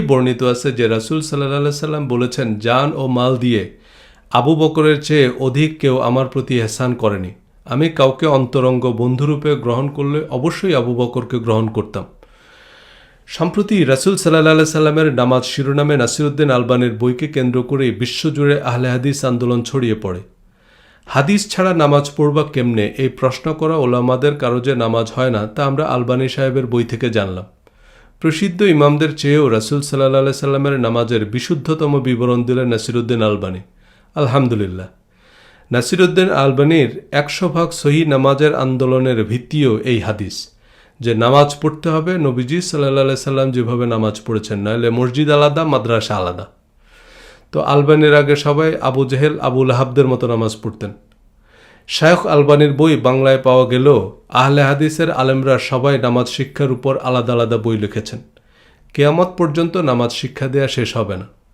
বর্ণিত আছে যে রাসুল সাল্লাহ সাল্লাম বলেছেন, জান ও মাল দিয়ে আবু বকরের চেয়ে অধিক কেউ আমার প্রতি হেসান করেনি। আমি কাউকে অন্তরঙ্গ বন্ধুরূপে গ্রহণ করলে অবশ্যই আবু বকরকে গ্রহণ করতাম। সম্প্রতি রাসুল সাল্লাহ সাল্লামের নামাজ শিরোনামে নাসিরুদ্দিন আলবানের বইকে কেন্দ্র করে বিশ্বজুড়ে আহলে হাদিস আন্দোলন ছড়িয়ে পড়ে। হাদিস ছাড়া নামাজ পড়বা কেমনে? এই প্রশ্ন করা ওলামাদের কারও যে নামাজ হয় না, তা আমরা আলবানী সাহেবের বই থেকে জানলাম। প্রসিদ্ধ ইমামদের চেয়েও রাসুল সাল্লাহ সাল্লামের নামাজের বিশুদ্ধতম বিবরণ দিলেন নাসিরুদ্দিন আলবানী। আলহামদুলিল্লাহ। নাসিরুদ্দিন আলবানির একশো ভাগ সহি নামাজের আন্দোলনের ভিত্তিও এই হাদিস। যে নামাজ পড়তে হবে, নবীজি সাল্লাহ সাল্লাম যেভাবে নামাজ পড়েছেন নইলে মসজিদ আলাদা, মাদ্রাসা আলাদা। তো আলবানির আগে সবাই আবু জেহেল আবুল লাহাবদের মতো নামাজ পড়তেন। শায়খ আলবানির বই বাংলায় পাওয়া গেলেও আহলে হাদিসের আলেমরা সবাই নামাজ শিক্ষার উপর আলাদা আলাদা বই লিখেছেন। কেয়ামত পর্যন্ত নামাজ শিক্ষা দেয়া শেষ হবে না।